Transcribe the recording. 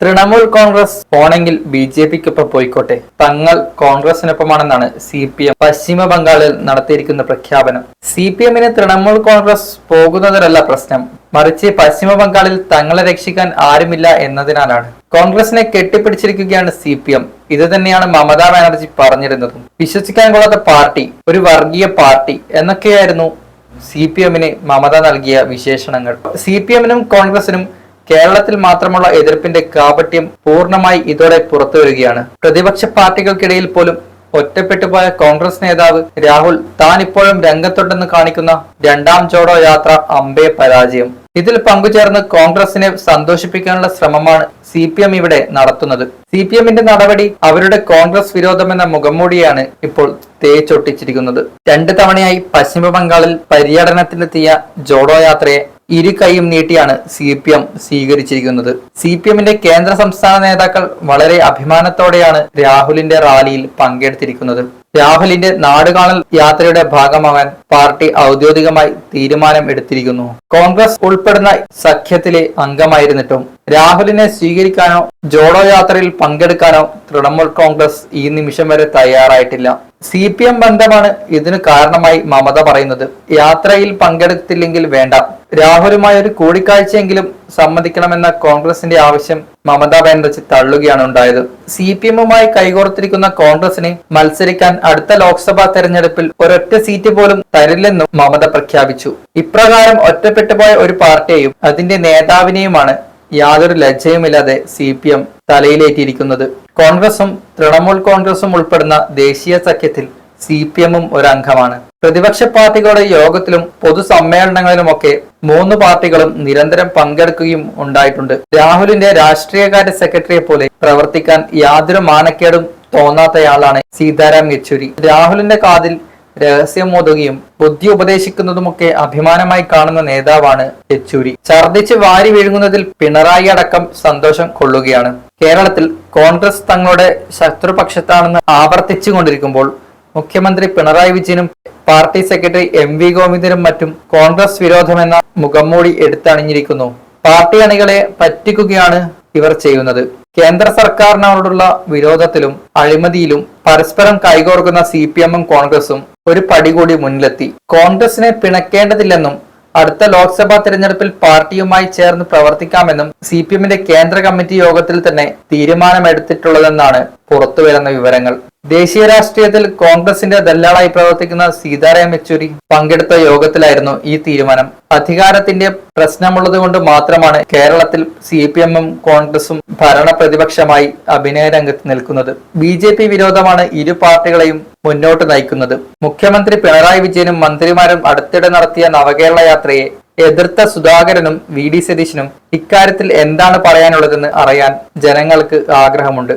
തൃണമൂൽ കോൺഗ്രസ് പോണെങ്കിൽ B J പിക്കൊപ്പം പോയിക്കോട്ടെ. തങ്ങൾ കോൺഗ്രസിനൊപ്പമാണെന്നാണ് C P M. പശ്ചിമ ബംഗാളിൽ നടത്തിയിരിക്കുന്ന പ്രഖ്യാപനം. സി പി എമ്മിന് തൃണമൂൽ കോൺഗ്രസ് പോകുന്നതിലല്ല പ്രശ്നം. മറിച്ച് പശ്ചിമ ബംഗാളിൽ തങ്ങളെ രക്ഷിക്കാൻ ആരുമില്ല എന്നതിനാലാണ്. കോൺഗ്രസിനെ കെട്ടിപ്പിടിച്ചിരിക്കുകയാണ് സി പി എം. ഇത് തന്നെയാണ് മമതാ ബാനർജി പറഞ്ഞിരുന്നതും. വിശ്വസിക്കാൻ കൊള്ളാത്ത പാർട്ടി ഒരു വർഗീയ പാർട്ടി എന്നൊക്കെയായിരുന്നു സി പി എമ്മിന് മമത നൽകിയ വിശേഷണങ്ങൾ. സി പി എമ്മിനും കോൺഗ്രസിനും കേരളത്തിൽ മാത്രമുള്ള എതിർപ്പിന്റെ കാപട്യം പൂർണമായി ഇതോടെ പുറത്തു വരികയാണ്. പ്രതിപക്ഷ പാർട്ടികൾക്കിടയിൽ പോലും ഒറ്റപ്പെട്ടുപോയ കോൺഗ്രസ് നേതാവ് രാഹുൽ താൻ ഇപ്പോഴും രംഗത്തുണ്ടെന്ന് കാണിക്കുന്ന രണ്ടാം ജോഡോ യാത്ര അമ്പേ പരാജയം. ഇതിൽ പങ്കുചേർന്ന് കോൺഗ്രസിനെ സന്തോഷിപ്പിക്കാനുള്ള ശ്രമമാണ് സി പി എം ഇവിടെ നടത്തുന്നത്. സി പി എമ്മിന്റെ നടപടി അവരുടെ കോൺഗ്രസ് വിരോധമെന്ന മുഖംമൂടിയാണ് ഇപ്പോൾ തേച്ചൊട്ടിച്ചിരിക്കുന്നത്. രണ്ട് തവണയായി പശ്ചിമ ബംഗാളിൽ പര്യടനത്തിനെത്തിയ ജോഡോ യാത്രയെ ഇരു കൈയും നീട്ടിയാണ് സി പി എം സ്വീകരിച്ചിരിക്കുന്നത്. സി പി എമ്മിന്റെ കേന്ദ്ര സംസ്ഥാന നേതാക്കൾ വളരെ അഭിമാനത്തോടെയാണ് രാഹുലിന്റെ റാലിയിൽ പങ്കെടുത്തിരിക്കുന്നത്. രാഹുലിന്റെ നാടുകാണൽ യാത്രയുടെ ഭാഗമാകാൻ പാർട്ടി ഔദ്യോഗികമായി തീരുമാനം എടുത്തിരിക്കുന്നു. കോൺഗ്രസ് ഉൾപ്പെടുന്ന സഖ്യത്തിലെ അംഗമായിരുന്നിട്ടും രാഹുലിനെ സ്വീകരിക്കാനോ ജോഡോ യാത്രയിൽ പങ്കെടുക്കാനോ തൃണമൂൽ കോൺഗ്രസ് ഈ നിമിഷം വരെ തയ്യാറായിട്ടില്ല. സി പി എം ബന്ധമാണ് ഇതിന് കാരണമായി മമത പറയുന്നത്. യാത്രയിൽ പങ്കെടുത്തില്ലെങ്കിൽ വേണ്ട. രാഹുലുമായി ഒരു കൂടിക്കാഴ്ചയെങ്കിലും സമ്മതിക്കണമെന്ന കോൺഗ്രസിന്റെ ആവശ്യം മമതാ ബാനർജി തള്ളുകയാണ് ഉണ്ടായത്. സി പി എമ്മുമായി കൈകോർത്തിരിക്കുന്ന കോൺഗ്രസിന് മത്സരിക്കാൻ അടുത്ത ലോക്സഭാ തെരഞ്ഞെടുപ്പിൽ ഒരൊറ്റ സീറ്റ് പോലും തരില്ലെന്നും മമത പ്രഖ്യാപിച്ചു. ഇപ്രകാരം ഒറ്റപ്പെട്ടുപോയ ഒരു പാർട്ടിയെയും അതിന്റെ നേതാവിനെയുമാണ് യാതൊരു ലജ്ജയുമില്ലാതെ സി പി എം തലയിലേറ്റിയിരിക്കുന്നത്. കോൺഗ്രസും തൃണമൂൽ കോൺഗ്രസും ഉൾപ്പെടുന്ന ദേശീയ സഖ്യത്തിൽ സി പി എമ്മും ഒരു അംഗമാണ് പ്രതിപക്ഷ പാർട്ടികളുടെ യോഗത്തിലും പൊതുസമ്മേളനങ്ങളിലുമൊക്കെ മൂന്ന് പാർട്ടികളും നിരന്തരം പങ്കെടുക്കുകയും ഉണ്ടായിട്ടുണ്ട്. രാഹുലിന്റെ രാഷ്ട്രീയകാര്യ സെക്രട്ടറിയെ പോലെ പ്രവർത്തിക്കാൻ യാതൊരു മാനക്കേടും തോന്നാത്തയാളാണ് സീതാറാം യെച്ചൂരി. രാഹുലിന്റെ കാതിൽ രഹസ്യം മോതുകയും ബുദ്ധി ഉപദേശിക്കുന്നതുമൊക്കെ അഭിമാനമായി കാണുന്ന നേതാവാണ് യെച്ചൂരി. ഛർദിച്ച് വാരി വിഴുങ്ങുന്നതിൽ പിണറായി അടക്കം സന്തോഷം കൊള്ളുകയാണ്. കേരളത്തിൽ കോൺഗ്രസ് തങ്ങളുടെ ശത്രുപക്ഷത്താണെന്ന് ആവർത്തിച്ചു കൊണ്ടിരിക്കുമ്പോൾ മുഖ്യമന്ത്രി പിണറായി വിജയനും പാർട്ടി സെക്രട്ടറി എം വി ഗോവിന്ദനും മറ്റും കോൺഗ്രസ് വിരോധമെന്ന മുഖംമൂടി എടുത്തണിഞ്ഞിരിക്കുന്നു. പാർട്ടി അണികളെ പറ്റിക്കുകയാണ് ഇവർ ചെയ്യുന്നത്. കേന്ദ്ര സർക്കാരിനോടുള്ള വിരോധത്തിലും അഴിമതിയിലും പരസ്പരം കൈകോർക്കുന്ന സി പി എമ്മും കോൺഗ്രസും ഒരു പടി കൂടി മുന്നിലെത്തി. കോൺഗ്രസിനെ പിണക്കേണ്ടതില്ലെന്നും അടുത്ത ലോക്സഭാ തെരഞ്ഞെടുപ്പിൽ പാർട്ടിയുമായി ചേർന്ന് പ്രവർത്തിക്കാമെന്നും സി പി എമ്മിന്റെ കേന്ദ്ര കമ്മിറ്റി യോഗത്തിൽ തന്നെ തീരുമാനമെടുത്തിട്ടുള്ളതെന്നാണ് പുറത്തുവരുന്ന വിവരങ്ങൾ. ദേശീയ രാഷ്ട്രീയത്തിൽ കോൺഗ്രസിന്റെ ദല്ലാളായി പ്രവർത്തിക്കുന്ന സീതാറാം യെച്ചൂരി പങ്കെടുത്ത യോഗത്തിലായിരുന്നു ഈ തീരുമാനം. അധികാരത്തിന്റെ പ്രശ്നമുള്ളത് കൊണ്ട് മാത്രമാണ് കേരളത്തിൽ സി പി എമ്മും കോൺഗ്രസും ഭരണ പ്രതിപക്ഷമായി അഭിനയ രംഗത്ത് നിൽക്കുന്നത്. ബി ജെ പി വിരോധമാണ് ഇരു പാർട്ടികളെയും മുന്നോട്ട് നയിക്കുന്നത്. മുഖ്യമന്ത്രി പിണറായി വിജയനും മന്ത്രിമാരും അടുത്തിടെ നടത്തിയ നവകേരള യാത്രയെ എതിർത്ത സുധാകരനും വി ഡി സതീശനും ഇക്കാര്യത്തിൽ എന്താണ് പറയാനുള്ളതെന്ന് അറിയാൻ ജനങ്ങൾക്ക് ആഗ്രഹമുണ്ട്.